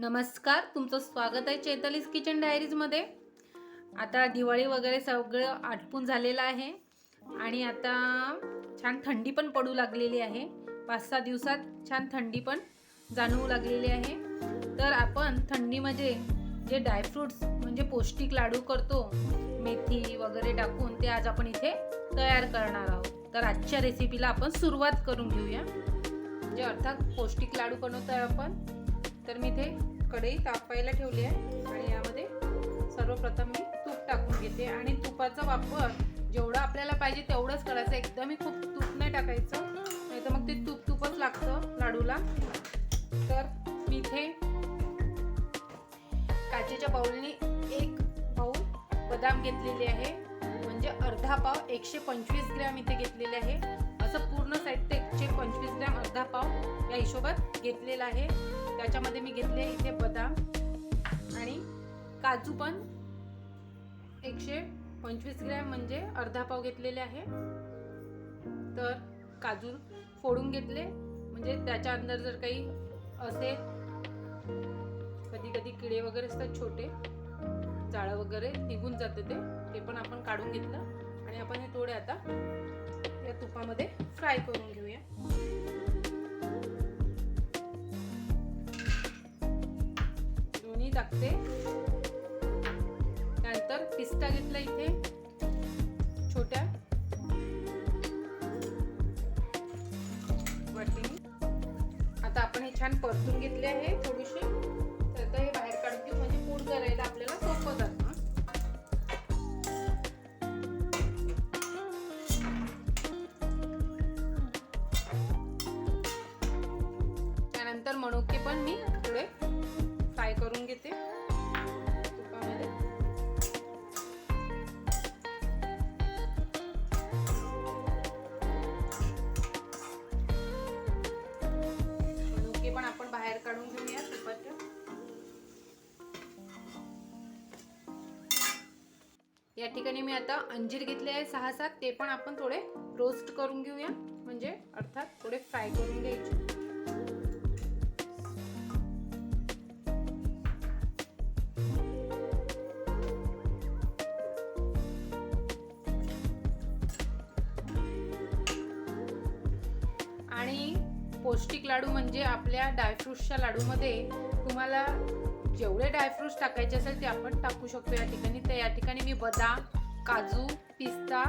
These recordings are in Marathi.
नमस्कार तुमचं स्वागत आहे चैतालीस किचन डायरीजमध्ये. आता दिवाळी वगैरे सगळं आटपून झालेलं आहे आणि आता छान थंडी पण पडू लागलेली आहे. पाच सहा दिवसात छान थंडी पण जाणवू लागलेली आहे. तर आपण थंडीमध्ये जे ड्रायफ्रूट्स म्हणजे पौष्टिक लाडू करतो मेथी वगैरे टाकून ते आज आपण इथे तयार करणार आहोत. तर आजच्या रेसिपीला आपण सुरुवात करून घेऊया. म्हणजे अर्थात पौष्टिक लाडू बनवतो आहे आपण तर मी इथे कढई तापायला ठेवली आहे. आणि यामध्ये सर्वप्रथम मी तूप टाकून घेते. आणि तुपाचा वापर जेवढं आपल्याला पाहिजे तेवढंच करायचं. एकदमही खूप तूप नाही टाकायचं. नाही तर मग ते तूप तूपच लागतं लाडूला. तर मी इथे काचेच्या बाऊलनी एक बाऊल बदाम घेतलेले आहे. म्हणजे अर्धा पाव एकशे पंचवीस ग्रॅम इथे घेतलेले आहे. असं पूर्ण साहित्य एकशे पंचवीस ग्रॅम अर्धा पाव या हिशोबात घेतलेलं आहे. त्याच्यामध्ये मी घेतले इथे बदाम आणि काजू पण. एकशे पंचवीस ग्रॅम म्हणजे अर्धा पाव घेतलेले आहे. तर काजू फोडून घेतले. म्हणजे त्याच्या अंदर जर काही असेल कधी कधी किडे वगैरे असतात छोटे जाळं वगैरे निघून जाते ते ते पण आपण काढून घेतलं. आणि आपण हे थोडे आता या तुपामध्ये फ्राय करून घेऊया. टाकते. त्यानंतर पिस्ता घेतला इथे. छोट्या. वाटीने आता आपण हे छान परतून घेतले आहे थोडीशी. या ठिकाणी मी आता अंजीर घेतले आहे सहा सात ते पण आपण थोडे रोस्ट करून घेऊया. म्हणजे अर्थात थोडे फ्राय करून घ्यायचे. पौष्टिक लाडू म्हणजे आपल्या ड्रायफ्रुट्सच्या लाडूमध्ये तुम्हाला जेवढे ड्रायफ्रुट्स टाकायचे असेल ते आपण टाकू शकतो या ठिकाणी. तर या ठिकाणी मी बदाम काजू पिस्ता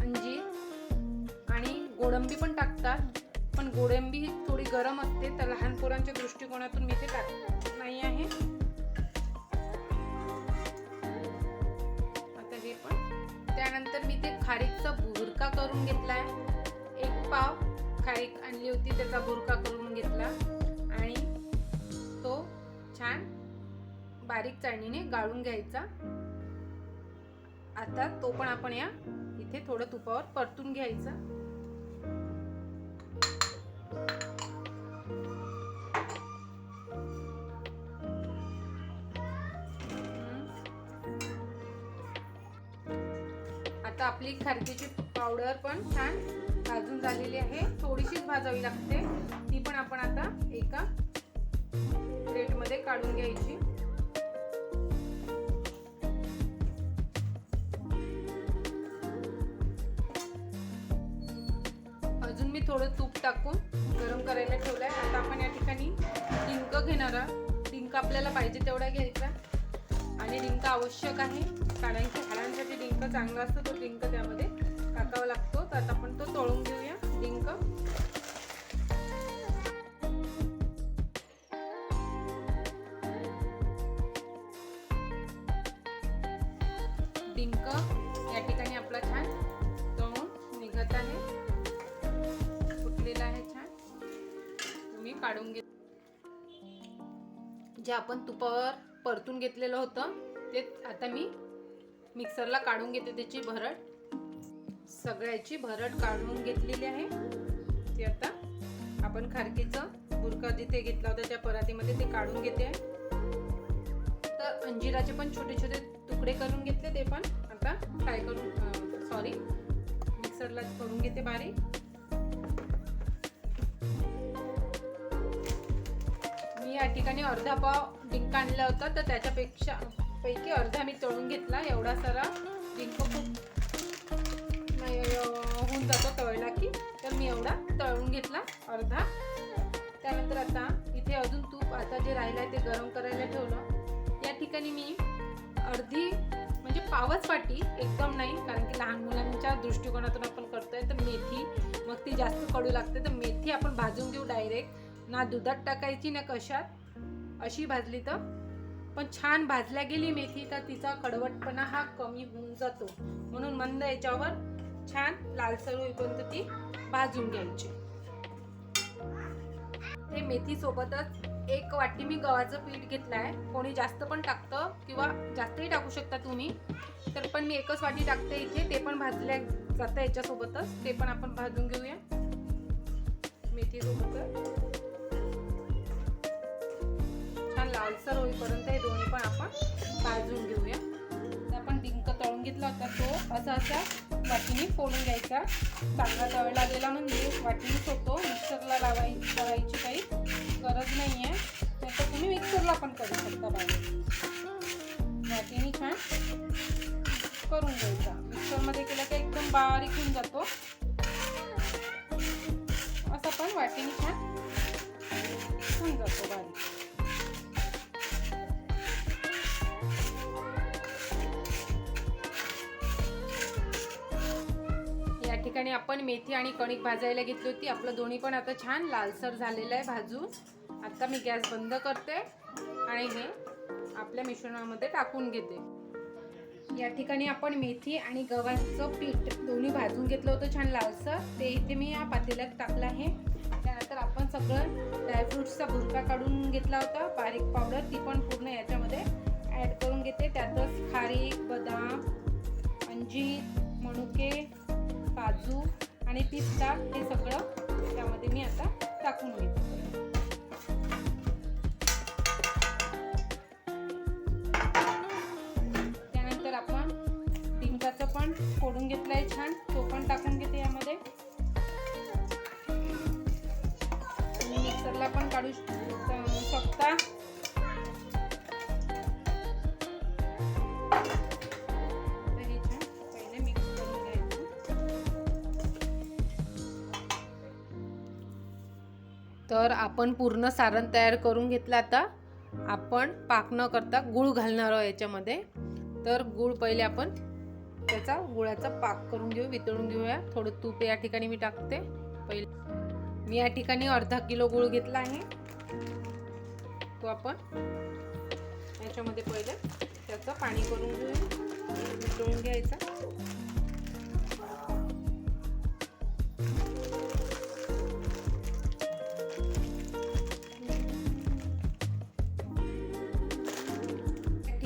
अंजीर आणि गोडंबी पण टाकतात. पण गोडंबी ही थोडी गरम असते तर लहान पोरांच्या दृष्टिकोनातून मी ते टाकत नाही आहे. आता हे पण. त्यानंतर मी ते खारीकचा भुरका करून घेतला आहे एक पाव. खारीक आणली होती त्याचा बुरका करून घेतला. आणि तो छान बारीक चाळणीने गाळून घ्यायचा. आता तो पण आपण या इथे थोडं तुपावर परतून घ्यायचा. आता आपली खारकीची पावडर पण छान भाजून झालेली आहे. थोडीशीच भाजावी लागते. ती पण आपण आता एका प्लेटमध्ये काढून घ्यायची. अजून मी थोडं तूप टाकून गरम करायला ठेवलंय. आता आपण या ठिकाणी डिंक घेणार आहोत. डिंक आपल्याला पाहिजे तेवढा घ्यायचा. आणि डिंक आवश्यक आहे. कारण की हाडांसाठी डिंक चांगला असतो तो डिंक त्यामध्ये टाकावा लागतो. तर आता आपण तो तळून घेऊया डिंक. डिंक या ठिकाणी आपला छान तळून निघत आहे. फुटलेला आहे छान. तुम्ही काढून घे. जे आपण तुपावर परतून घेतलेलं होतं ते आता मी मिक्सरला काढून घेते त्याची भरट सगळ्याची भरट काढून घेतलेली आहे. ती आता आपण खारकीचं बुरका जिथे घेतला होता त्या परातीमध्ये ते काढून घेते. तर अंजिराचे पण छोटे छोटे तुकडे करून घेतले ते पण आता फ्राय करून सॉरी मिक्सरला करून घेते बारीक. मी या या ठिकाणी अर्धा पाव डिंक आणला होता तर त्याच्यापेक्षा पैकी अर्धा मी तळून घेतला एवढा सारा डिंक खूप तळून घेतला अर्धा. त्यानंतर आता इथे अजून तूप आता जे राहिलं आहे ते गरम करायला ठेवलं. या ठिकाणी मी अर्धी म्हणजे पावच वाटी एकदम नाही कारण की लहान मुलांच्या दृष्टिकोनातून आपण करतोय तर मेथी मग ती जास्त कडू लागते तर मेथी आपण भाजून घेऊ डायरेक्ट ना दुधात टाकायची ना कशात. अशी भाजली तर. पण छान भाजल्या गेली मेथी तर तिचा कडवटपणा हा कमी होऊन जातो. म्हणून मंद याच्यावर छान लालसर होईपर्यंत ती भाजून घ्यायची. ते मेथी सोबतच एक वाटी मी गव्हाचं पीठ घेतलं आहे कोणी जास्त पण टाकतं किंवा जास्तही टाकू शकता तुम्ही तर पण मी एकच वाटी टाकते इथे. ते पण भाजल्या जातं याच्यासोबतच. ते पण आपण भाजून घेऊया. मेथी सोबतच छान लालसर होईपर्यंत हे दोन्ही पण आपण भाजून घेऊया. आपण डिंक तळून घेतला होता तो असा असा वाटीने फोडून घ्यायचा. चांगला तळला गेला म्हणजे वाटीनेच होतो. मिक्सरला लावाय लावायची काही गरज नाही आहे नाही तर तुम्ही मिक्सरला पण करू शकता बाहेर. वाटीने छान करून घ्यायचा. मिक्सरमध्ये केलं की एकदम बारीक होऊन जातो. ठिकाणी आपण मेथी आणि कणिक भाजायला घेतली होती. आपलं दोन्ही पण आता छान लालसर झालेलं आहे भाजून. आता मी गॅस बंद करते आणि हे आपल्या मिश्रणामध्ये टाकून घेते. या ठिकाणी आपण मेथी आणि गव्हाचं पीठ दोन्ही भाजून घेतलं होतं छान लालसर. ते इथे मी या पातेल्यात टाकलं आहे. त्यानंतर आपण सगळं ड्रायफ्रुट्सचा भुरका काढून घेतला होता. बारीक पावडर ती पण पूर्ण याच्यामध्ये ॲड करून घेते. त्यातच खारीक बदाम अंजीर काजू आणि पिस्ता हे सगळं त्यामध्ये मी आता टाकून घेते. त्यानंतर आपण डिंकाचं पण फोडून घेतलंय छान. तो पण टाकून घेते यामध्ये. मिक्सरला पण काढू शकतो. तर आपण पूर्ण सारण तयार करून घेतलं आता आपण पाक न करता गुळ घालणार आहोत याच्यामध्ये. तर गुळ पहिले आपण त्याचा गुळाचा पाक करून घेऊ वितळून घेऊया. थोडं तूप या ठिकाणी मी टाकते. पहिले मी या ठिकाणी अर्धा किलो गुळ घेतला आहे. तो आपण याच्यामध्ये पहिले त्याचं पाणी करून घेऊ. वितळून घ्यायचा.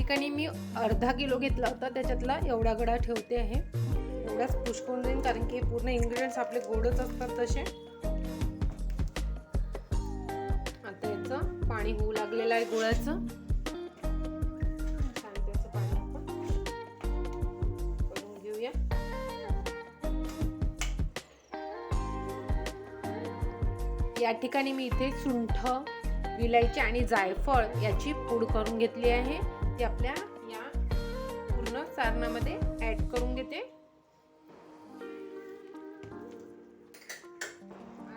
ठिकाणी मी अर्धा किलो घेतला होता त्याच्यातला एवढा गडा ठेवते आहे. एवढाच पुष्कळून जाईल कारण की पूर्ण इन्ग्रेडियंट्स आपले गोडच असतात तसे. आता याचं पाणी होऊ लागलेलं आहे गुळाचं. पाणी करून घेऊया. या ठिकाणी मी इथे सुंठ विलायची आणि जायफळ याची पूड करून घेतली आहे. ती आपल्या या पूर्ण सारणामध्ये ऍड करून घेते.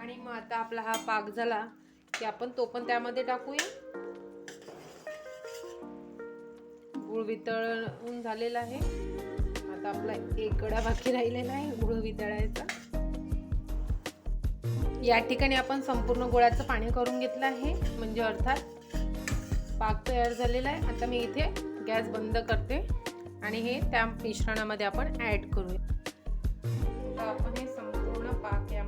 आणि मग आता आपला हा पाक झाला की आपण तो पण त्यामध्ये टाकूया. गुळ वितळून झालेला आहे. आता आपला एक गडा बाकी राहिलेला आहे गुळ वितळायचा. या ठिकाणी आपण संपूर्ण गुळाचं पाणी करून घेतलं आहे. म्हणजे अर्थात पाक तयार झालेला आहे. आता मी इथे गॅस बंद करते आणि हे त्या मिश्रणामध्ये आपण ॲड करूया. आता आपण हे संपूर्ण पाक या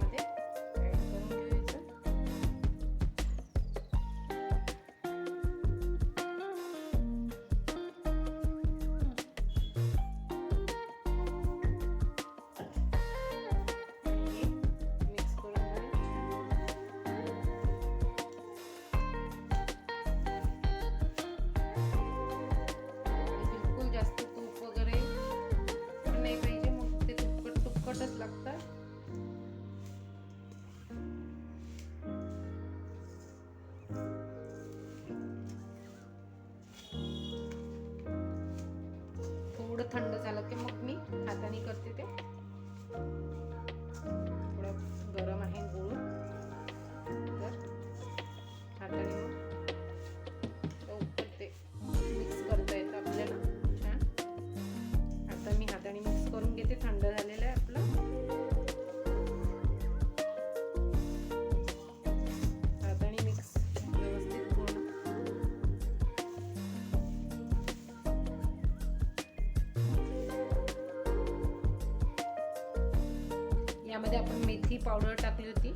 यामध्ये आपण मेथी पावडर टाकली होती.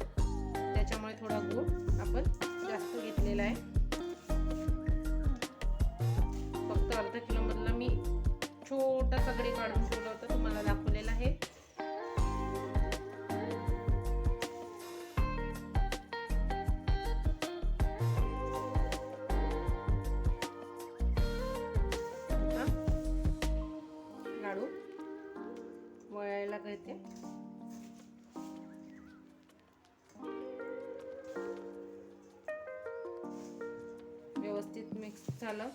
त्याच्यामुळे थोडा गूळ आपण जास्त घेतलेला आहे. फक्त अर्धा किलोमधला मी छोटा सगळे काढून ठेवला होता. तुम्हाला दाखवलेला आहे. व्यवस्थित मिक्स झालं.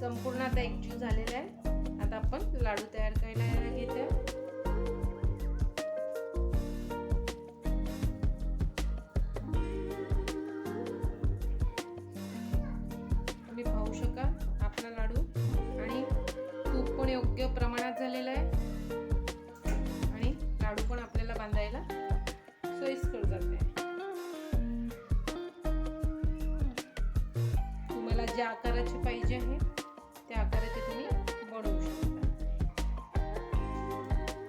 संपूर्ण आता एकजीव झालेला आहे. आता आपण लाडू तयार करायला घेते तुम्ही पाहू शका आपला लाडू. आणि तूप पण योग्य प्रमाणात झालेला आहे. ज्या आकाराची पाहिजे आहे त्या आकाराचे तुम्ही बनवू शकता.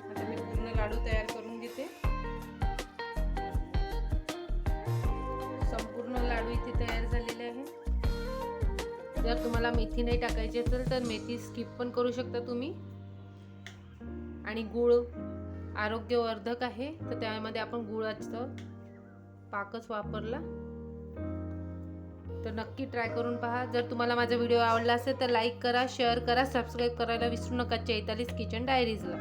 आता मी पूर्ण लाडू तयार करून घेते. संपूर्ण लाडू इथे तयार झालेले आहे. जर तुम्हाला मेथी नाही टाकायची असेल तर मेथी स्किप पण करू शकता तुम्ही. आणि गुळ आरोग्यवर्धक आहे तर त्यामध्ये आपण गुळाचं पाकच वापरला. तर नक्की ट्राय करून पहा. जर तुम्हाला माझा व्हिडिओ आवडला असेल तर लाईक करा शेअर करा सबस्क्राईब करायला विसरू नका. चैतालीस किचन डायरीजला